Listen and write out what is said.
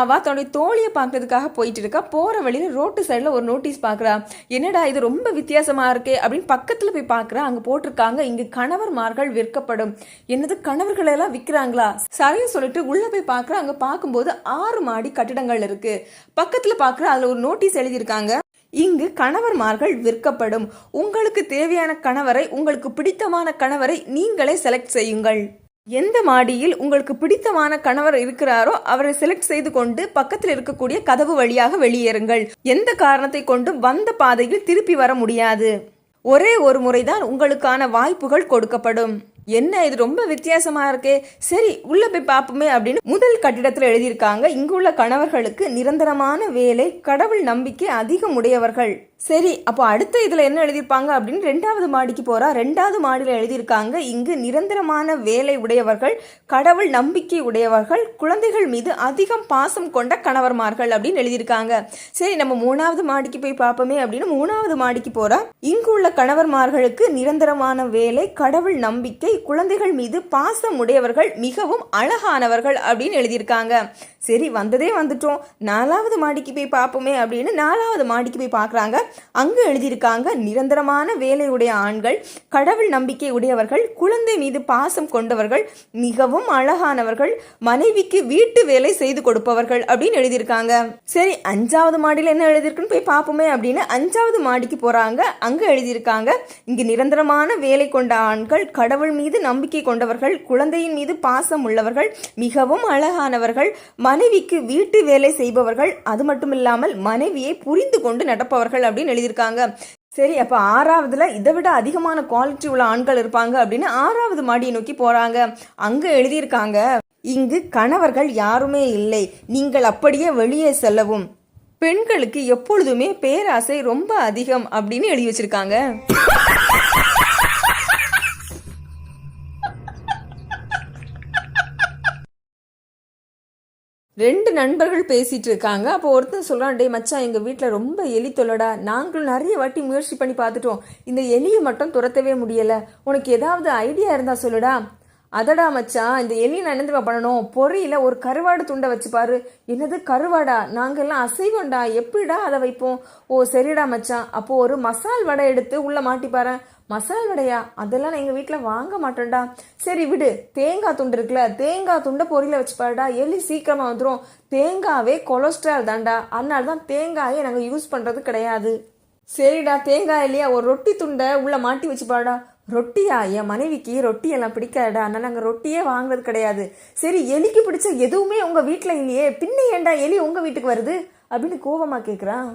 அவள் தன்னுடைய தோழியை பார்க்கறதுக்காக போயிட்டு இருக்கா போகிற வழியில் ரோட்டு சைடில் ஒரு நோட்டீஸ் பார்க்குறா. என்னடா இது ரொம்ப வித்தியாசமாக இருக்கே அப்படின்னு பக்கத்தில் போய் பார்க்குறா. அங்கே போட்டிருக்காங்க. இங்கு கணவர்மார்கள் விற்கப்படும். என்னது கணவர்களெல்லாம் விற்கிறாங்களா? சரின்னு சொல்லிட்டு உள்ளே போய் பார்க்குறா. அங்கே பார்க்கும்போது ஆறு மாடி கட்டிடங்கள் இருக்குது பக்கத்தில் பார்க்குற. அதில் ஒரு நோட்டீஸ் எழுதியிருக்காங்க. இங்கு கணவர்மார்கள் விற்கப்படும். உங்களுக்கு தேவையான கணவரை உங்களுக்கு பிடித்தமான கணவரை நீங்களே செலக்ட் செய்யுங்கள். எந்த மாடியில் உங்களுக்கு பிடித்தமான கணவர் இருக்கிறாரோ அவரை செலக்ட் செய்து கொண்டு பக்கத்தில் இருக்கக்கூடிய கதவு வழியாக வெளியேறுங்கள். எந்த காரணத்தை கொண்டும் வந்த பாதையில் திருப்பி வர முடியாது. ஒரே ஒரு முறைதான் உங்களுக்கான வாய்ப்புகள் கொடுக்கப்படும். என்ன இது ரொம்ப வித்தியாசமா இருக்கே. சரி உள்ள போய் பார்ப்போமே அப்படின்னு முதல் கட்டிடத்தில் எழுதியிருக்காங்க. இங்குள்ள கணவர்களுக்கு நிரந்தரமான வேலை கடவுள் நம்பிக்கை அதிகம் உடையவர்கள். சரி அப்போ அடுத்த இதில் என்ன எழுதியிருப்பாங்க அப்படின்னு ரெண்டாவது மாடிக்கு போகிறா ரெண்டாவது மாடியில் எழுதியிருக்காங்க இங்கு நிரந்தரமான வேலை உடையவர்கள் கடவுள் நம்பிக்கை உடையவர்கள் குழந்தைகள் மீது அதிகம் பாசம் கொண்ட கணவர்மார்கள் அப்படின்னு எழுதியிருக்காங்க. சரி நம்ம மூணாவது மாடிக்கு போய் பார்ப்போமே அப்படின்னு மூணாவது மாடிக்கு போகிறா இங்கு உள்ள கணவர்மார்களுக்கு நிரந்தரமான வேலை கடவுள் நம்பிக்கை குழந்தைகள் மீது பாசம் உடையவர்கள் மிகவும் அழகானவர்கள் அப்படின்னு எழுதியிருக்காங்க. சரி வந்ததே வந்துட்டோம். நாலாவது மாடிக்கு போய் பார்ப்போமே அப்படின்னு நாலாவது மாடிக்கு போய் பார்க்குறாங்க. அங்கு எழுதியிருக்காங்க நிரந்தரமான வேலையுடைய ஆண்கள் கடவுள் நம்பிக்கை உடையவர்கள் குழந்தை மீது பாசம் கொண்டவர்கள் மிகவும் அழகானவர்கள் மனைவிக்கு வீட்டு வேலை செய்து கொடுப்பவர்கள் அப்படின்னு எழுதியிருக்காங்க. சரி அஞ்சாவது மாடியில் என்ன எழுதியிருக்குன்னு போய் பார்ப்போமே அப்படின்னு அஞ்சாவது மாடிக்கு போகிறாங்க அங்கே எழுதியிருக்காங்க இங்கு நிரந்தரமான வேலை கொண்ட ஆண்கள் கடவுள் மீது நம்பிக்கை கொண்டவர்கள் குழந்தையின் மீது பாசம் உள்ளவர்கள் மிகவும் அழகானவர்கள் மனைவிக்கு வீட்டு வேலை செய்பவர்கள் அது மட்டும் இல்லாமல் மனைவியை புரிந்து கொண்டு நடப்பவர்கள் அப்படின்னு எழுதியிருக்காங்க. சரி அப்போ ஆறாவதுல இதை விட அதிகமான குவாலிட்டி உள்ள ஆண்கள் இருப்பாங்க அப்படின்னு ஆறாவது மாடியை நோக்கி போறாங்க. அங்க எழுதியிருக்காங்க இங்கு கணவர்கள் யாருமே இல்லை. நீங்கள் அப்படியே வெளியே செல்லவும். பெண்களுக்கு எப்பொழுதுமே பேராசை ரொம்ப அதிகம் அப்படின்னு எழுதி வச்சிருக்காங்க. ரெண்டு நண்பர்கள் பேசிட்டு இருக்காங்க. அப்போ ஒருத்தன் சொல்றான் டே மச்சான் எங்க வீட்டில் ரொம்ப எலி தொல்லடா. நாங்களும் நிறைய வாட்டி முயற்சி பண்ணி பார்த்துட்டோம். இந்த எலியை மட்டும் துரத்தவே முடியல. உனக்கு ஏதாவது ஐடியா இருந்தா சொல்லுடா. அதடா மச்சான் இந்த எலி நான் என்ன பண்ணணும்? பொரியில ஒரு கருவாடு துண்டை வச்சு பாரு. என்னது கருவாடா? நாங்கெல்லாம் அசைவம்டா. எப்படிடா அதை வைப்போம்? ஓ சரிடா மச்சான் அப்போ ஒரு மசால் வடை எடுத்து உள்ள மாட்டி பாரு மசால் வடையா? அதெல்லாம் நான் எங்கள் வீட்டில் வாங்க மாட்டேன்டா. சரி விடு. தேங்காய் துண்டு இருக்குல்ல தேங்காய் துண்டை பொரியல வச்சுப்பாடா எலி சீக்கிரமாக வந்துடும் தேங்காவே கொலஸ்ட்ரால் தான்டா. அதனால தான் தேங்காயை நாங்கள் யூஸ் பண்ணுறது கிடையாது. சரிடா தேங்காய் இல்லையா? ஒரு ரொட்டி துண்டை உள்ளே மாட்டி வச்சுப்பாடா ரொட்டியா? என் மனைவிக்கு ரொட்டி எல்லாம் பிடிக்காதடா. ஆனால் நாங்கள் ரொட்டியே வாங்குறது கிடையாது. சரி எலிக்கு பிடிச்ச எதுவுமே உங்கள் வீட்டில் இல்லையே. பின்ன ஏன்டா எலி உங்கள் வீட்டுக்கு வருது? அப்படின்னு கோபமாக கேட்குறான்